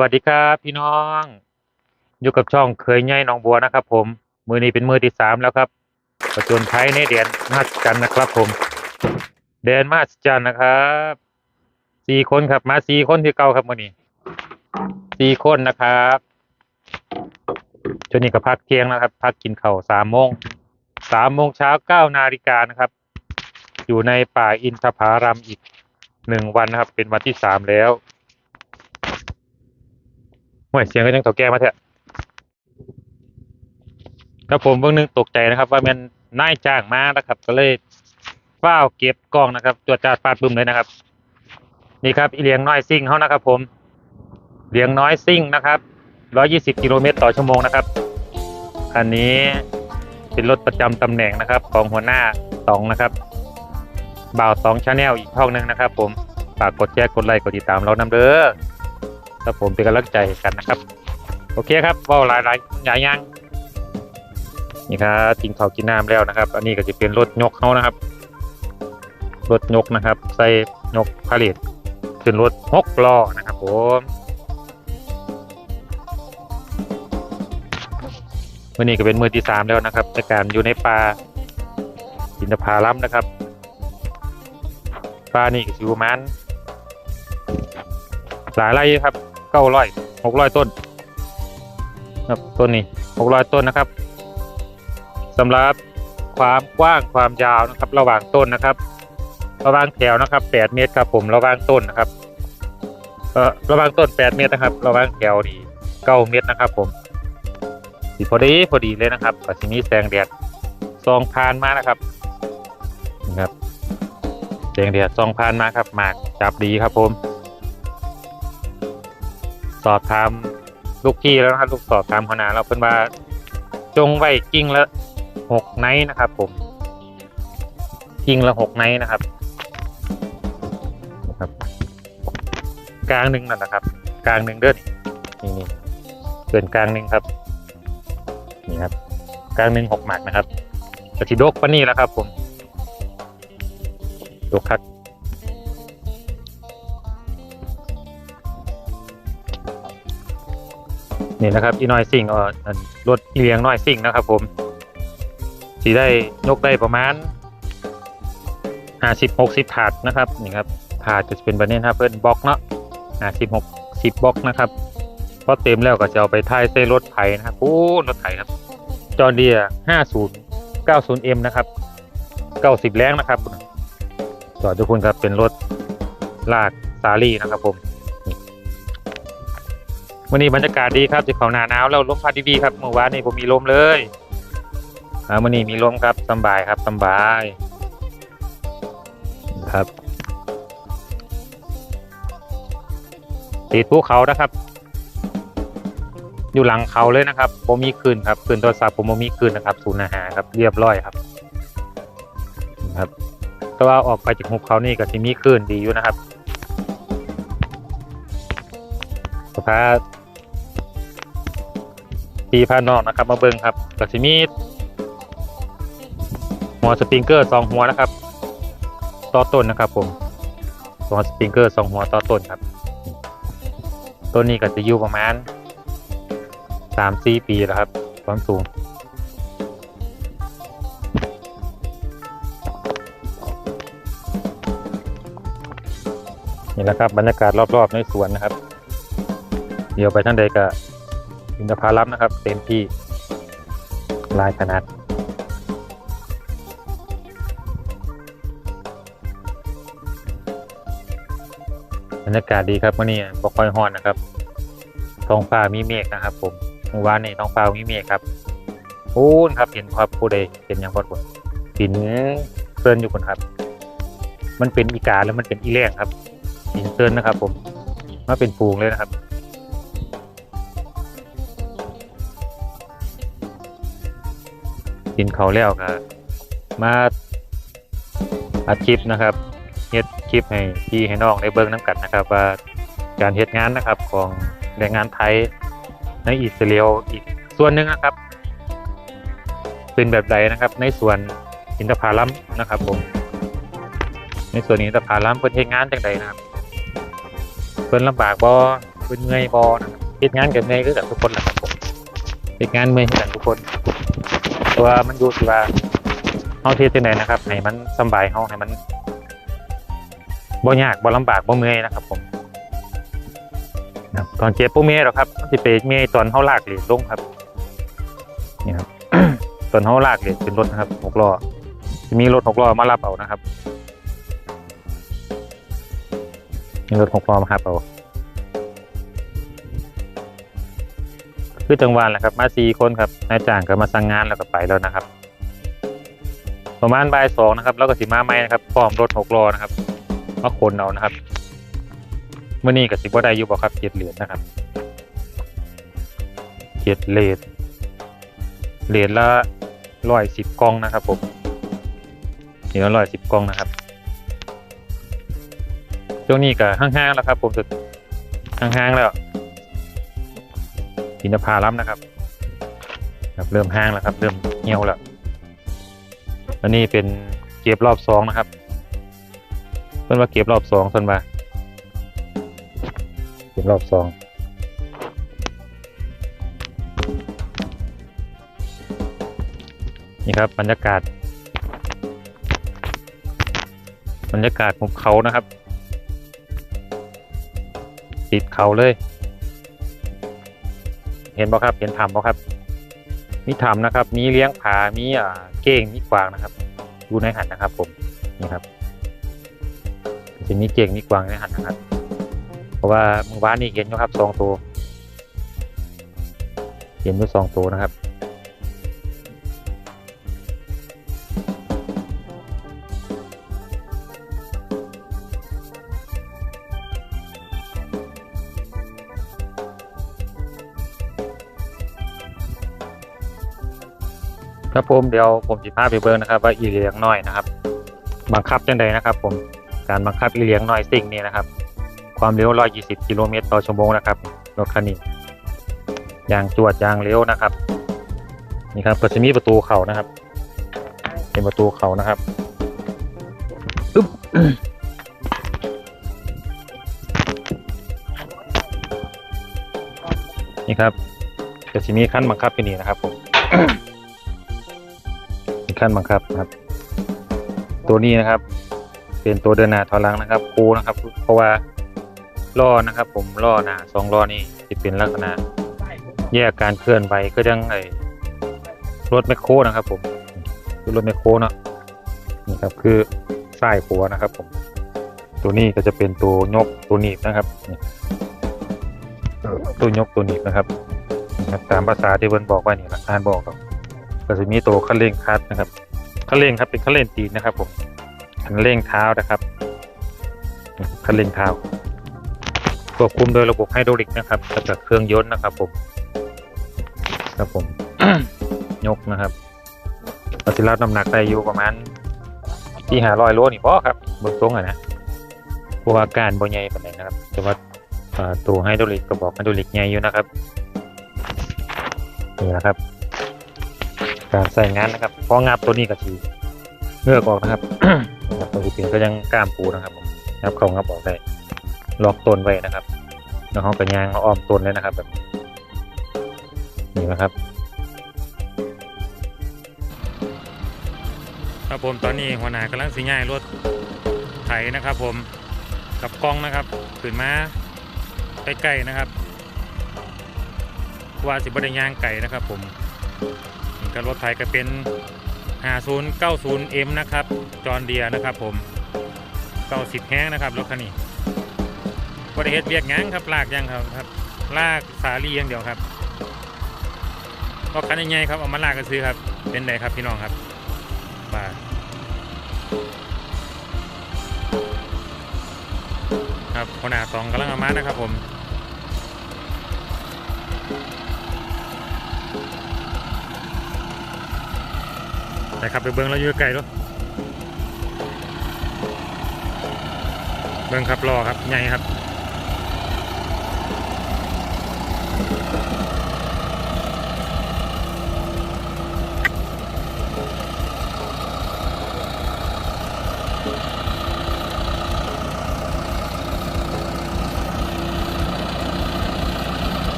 วัสดีครับพี่น้อง อยู่กับช่องเคยใหญ่หนองบัวนะครับ ผม มือนี้เป็นมือที่สามแล้วครับประจนภัยในแดนมหัศจรรย์นะครับ ผมแดนมหัศจรรย์นะครับสี่คนครับ มาสี่คนที่เก่าครับมือนี้สี่คนนะครับจนนี้ก็พักเที่ยงนะครับ พักกินข้าวสามโมงสามโมงเช้าเก้านาฬิกานะครับ อยู่ในป่าอินทผารัมอีกหนึ่งวันนะครับ เป็นวันที่สามแล้ว ห่วยเสียงก็ยังเถาแก่มาเถอะครับผมเบื้องหนึงตกใจนะครับ ว่ามันนายจ้างมานะครับ ก็เลยเฝ้าวเก็บกล้องนะครับตรวจจาดฟาดบึ้มเลยนะครับ นี่ครับอีเลียงน้อยซิ่งเขานะครับ ผมเลียงน้อยซิ่งนะครับร้อยี่สิบกิโลเมตรต่อชั่วโมงนะครับอันนี้เป็นรถประจำตำแหน่งนะครับ ของหัวหน้าสองนะครับ บ่าวสองชาแนลอีกช่องหนึ่งนะครับ ผมฝากกดแชร์กดไลค์กดติดตามเรานำเด้อ ครับผมเป็นกำลังใจกันนะครับ โอเคครับว่าหลายหลายหลายอย่างนี่ครับกินข้าวกินน้ำแล้วนะครับ อันนี้ก็จะเป็นรถยกเขานะครับรถยกนะครับ ใส่ยกผลิตขึ้นรถหกล้อนะครับผมวันนี้ก็เป็นมือที่สามแล้วนะครับในการอยู่ในป่าอินทผลัมนะครับป่านี่ก็สิวประมันหลายไร่ครับ เก้าร้อยหกร้อยต้นครับต้นนี้หกร้อยต้นนะครับสำหรับความกว้างความยาวนะครับ ระหว่างต้นนะครับ ระหว่างแถวนะครับแปดเมตรครับผมระหว่างต้นนะครับเอ่อระหว่างต้นแปดเมตรนะครับ ระหว่างแถวนี่เก้าเมตรนะครับ ผมสีพอดีพอดีเลยนะครับปัจจุบันแสงแดดส่องผ่านมานะครับนี่ครับแสงแดดส่องผ่านมาครับหมากจับดีครับผม สอบถามลูกพี่แล้วนะครับลูกสอบถามขนาดเราเพิ่นว่าจงไว้กิ่งละหกไนท์นะครับ ผมกิ่งละหกไนท์นะครับครับ กลางหนึ่งนั่นนะครับ กลางหนึ่งเด้อนี่นี่เกินกลางหนึ่งครับนี่ครับ กลางหนึ่งหกหมากนะครับกระชิดกปะนี่แล้วครับ ผมดกคัก นี่นะครับอีน้อยซิ่งอ่ออันรถอีเลียงน้อยซิ่งนะครับ ผมสีได้ยกได้ประมาณห้าสิบหกสิบถาดนะครับนี่ครับถาดจะเป็นแบบนี้นะครับเพิ่อนบล็อกเนาะห้าสิบหกสิบบล็อกนะครับพอเต็มแล้วก็จะเอาไปท้ายใส่รถไถนะครับโอ้รถไถครับจอร์เดียห้าศูนย์เก้าศูนย์เอ็มนะครับเก้าสิบแรงนะครับจอดทุกคนครับเป็นรถลากซาลีนะครับผม วันนี้บรรยากาศดีครับจะเขาหนาหนาวแล้วลมพัดดีๆครับเมื่อวานนี้ผมมีลมเลยอ่าวันนี้มีลมครับสบายครับสบาย ครับติดภูเขานะครับ อยู่หลังเขาเลยนะครับผมมีคืนครับคืนโทรศัพท์ผมมีคืนนะครับศูนย์อาหารครับ เรียบร้อยครับ ครับแต่ว่าออกไปจากหุบเขานี่ก็จะมีคืนดีอยู่นะครับ สภาพปีพานอกนะครับ มาเบิ่งครับก็สิมีหัวสปริงเกอร์สองหัวนะครับ ต่อต้นนะครับ ผมหัวสปริงเกอร์สองหัวต่อต้นครับ ต้นนี้ก็จะอยู่ประมาณสามสี่ปีแล้วครับ ความสูงนี่แหละครับบรรยากาศรอบๆในสวนนะครับ เดี๋ยวไปท่านใดก็อินทผลัมนะครับ เต็มที่ลายขนาดบรรยากาศดีครับวันนี้บ่ค่อยฮ้อนนะครับท้องฟ้ามีเมฆนะครับ ผมเมื่อวานนี้ท้องฟ้ามีเมฆครับพูนครับเห็นครับผู้ใดเห็นอย่างพอดผมหินเซินอยู่คนครับ มันเป็นอีกาแล้วมันเป็นอีแรงครับหินเซินนะครับ ผมมาเป็นฟูงเลยนะครับ กินเขาแล้วก็มาอัดคลิปนะครับเฮ็ดคลิปให้พี่ให้น้องได้เบิ่งน้ำกันนะครับว่าการเฮ็ดงานนะครับของแรงงานไทยในอิสราเอลอีกส่วนหนึ่งนะครับ เป็นแบบใดนะครับ ในส่วนอินทผลัมนะครับผมในส่วนอินทผลัมเพิ่นเฮ็ดงานจังใดนะครับเพิ่นลำบากบ่เป็นเมื่อยบอนะครับเฮ็ดงานกับเมื่อยคือกันทุกคนแหละครับผมเฮ็ดงานเมื่อยคือกันทุกคน ตัวมันอยู่ที่ว่าเฮาเทศจังไดนะครับให้มันสบายเฮาให้มันบ่ยากบ่ลำบากบ่เมื่อยนะครับ ผมนะตอนเจ็บบ่เมื่อยหรอกครับมันสิไปเมื่อยตอนเฮาลากเหรียลงครับนี่ครับตอนเฮาลากเหรียญขึ้นรถนะครับหกล้อจะมีรถหกล้อมารับเอานะครับมีรถหกล้อมารับเอา คือจังหวะแหละครับ มาสี่คนครับนายจ้างก็มาสั่งงานแล้วก็ไปแล้วนะครับ ประมาณบ่ายสองนะครับแล้วก็สิมาใหม่นะครับพร้อมรถหกล้อนะครับมาขนเอานะครับเมื่อนี้ก็สิบว่าได้อยู่บ่ครับเจ็ดเหรียญนะครับเจ็ดเหรียญเหรียญละร้อยสิบกองนะครับผมเหรียญละร้อยสิบกองนะครับช่วงนี้ก็ห้างๆแล้วครับผมสุดห้างๆแล้ว อินทผาลัมนะครับครับเริ่มห้างแล้วครับ เริ่มเหี่ยวแล้วแล้วนี่เป็นเก็บรอบสองนะครับ เพิ่นว่าเก็บรอบสองเพิ่นว่าเก็บรอบสองนี่ครับบรรยากาศ บรรยากาศหุบเขานะครับ ติดเขาเลย เห็นบ่ครับ เห็นทำบ่ครับ มีทำนะครับ มีเลี้ยงผา มีอ่าเก้ง มีกวางนะครับ ดูในหันนะครับ ผม นี่ครับ จะมีเก้ง มีกวางในหันนะครับ เพราะว่าเมื่อวานนี้เห็นอยู่ครับสองตัว เห็นอยู่สองตัวนะครับ ครับผมเดี๋ยวผมสิพาไปเบิ่งนะครับ ว่าอีเลียงน้อยนะครับบังคับจังใดนะครับ ผมการบังคับอีเลียงน้อยสิ่งนี้นะครับ ความเร็ว 120 กิโลเมตรต่อชั่วโมงนะครับรถคันนี้ยางจวดยางเร็วนะครับ นี่ครับก็จะมีประตูเขานะครับ เป็นประตูเขานะครับอึ๊บนี่ครับจะมีขั้นบังคับที่นี่นะครับผม ขั้นบังคับครับ ตัวนี้นะครับ เป็นตัวเดินหน้าถอยหลังนะครับคูนะครับ เพราะว่าล้อนะครับ ผมล้อหน้าสองล้อนี่จะเป็นลักษณะ แยกการเคลื่อนไหวก็ยังไอรถแมคโครนะครับผมรถแมคโครเนาะนี่ครับคือซ้ายขวนะครับ ผม ตัวนี้ก็จะเป็นตัวยกตัวหนีบนะครับตัวยกตัวหนีบนะครับนะครับตามภาษาที่เพิ่นบอกไว้นี่ละอ่านบอกครับ ก็จะมีตัวคันเร่งคัดนะครับคันเร่งครับเป็นคันเร่งตีนนะครับผมคันเร่งเท้านะครับคันเร่งเท้าควบคุมโดยระบบไฮดรอลิกนะครับจากเครื่องยนต์นะครับผมครับผมยกนะครับเราจะรับน้ำหนักได้อยู่ประมาณที่หาร้อยโลนี่พอครับเบนทรงอะนะพราะว่าการบ่ใหญ่ปานใดนะครับ แต่ว่าตัวไฮดรอลิกก็บอกไฮดรอลิกใหญ่อยู่นะครับนี่นะครับ การใส่งานนะครับพองับตัวนี้ก็ทีเงือกออกนะครับนะครับตัวที่เป็นก็ยังกล้ามปูนะครับผมงับเข้างับออกได้ล็อกต้นไว้นะครับแล้วเขาก็ยางอาอ้อมต้นเลยนะครับ แบบนี้นะครับ ครับผมตอนนี้หัวหน้ากำลังสิง่ายรถไถนะครับผมกับกล้องนะครับขึ้นมาใกล้ๆนะครับ ว่าสิบด้ย่างไก่นะครับผม ก็รถไถก็เป็น 5090M นะครับ จอร์นเดียนะครับผม 90 แห้งนะครับรถคันนี้บริเฮ็ดเบียกหยังครับลากยังครับครับ ลากสาลีอย่างเดียวครับรถคันใหญ่ๆครับเอามาลากกันซื้อครับ เป็นไงครับพี่น้องครับบาครับขนาดสองกำลังเอามานะครับผม ไปครับไปเบิ้งแล้วยื้อไก่ด้วยเบิ้งครับรอครับใหญ่ครับ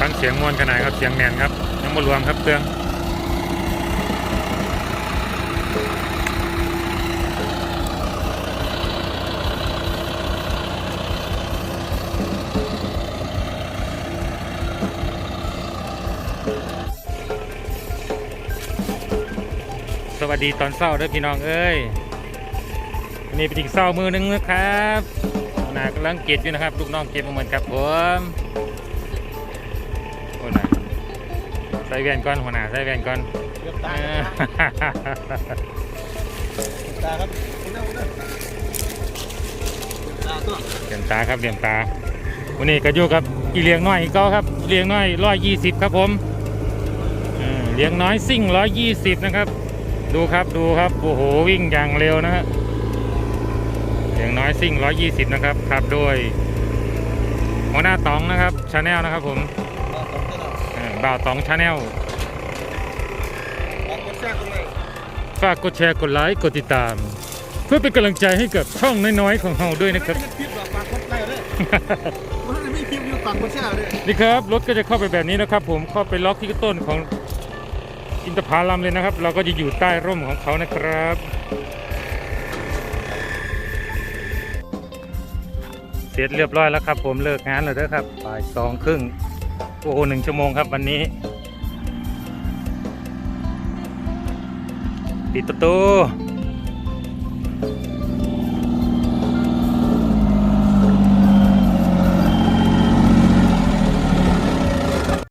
ฟังเสียงมวนขนาดครับเสียงแน่นครับยังบรวมครับเครื่อง วัสดีตอนเศร้าเด้อพี่น้องเอ้ยวันนี้เป็นอีกเศร้ามือหนึงนะครับหนากำลังเก็บอยู่นะครับ ลูกน้องเก็บเหมือนครับผมโอ้ยนะใส่แว่นก่อนหัวหน้าใส่แว่นก่อนเกือบตายตาครับเอาคุณเอาตาตัวเหลี่ยมตาครับเหลี่ยมตาวันนี้ก็อยู่กับอีเลี้ยงน้อยก็ครับเลี้ยงน้อยร้อยยี่สิบครับผมเออเลี้ยงน้อยซิ่งร้อยยี่สิบนะครับ ดูครับดูครับโอ้โหวิ่งอย่างเร็วนะฮะเลี้ยงน้อยซิ่งร้อยยี่สิบนะครับขับโดยหัวหน้าตองนะครับชาแนลนะครับผมตาตัวตัวเออบ่าวตองชาแนลตาตัวแทรกตรงไหนฝากกดแชร์กดไลค์กดติดตาม เพื่อเป็นกำลังใจให้กับช่องน้อยๆของเราด้วยนะครับไม่ได้พิบหรอกปากคดไล่เลยมันไม่พิบอยู่ปากคดแช่เลยนี่ครับรถก็จะเข้าไปแบบนี้นะครับ ผมเข้าไปล็อกที่ต้นของ อินทผลัมเลยนะครับ เราก็จะอยู่ใต้ร่มของเขานะครับเสร็จเรียบร้อยแล้วครับ ผมเลิกงานแล้วเด้อครับบ่ายสองครึ่งโอ้โหหนึ่งชั่วโมงครับวันนี้ ปิดประตู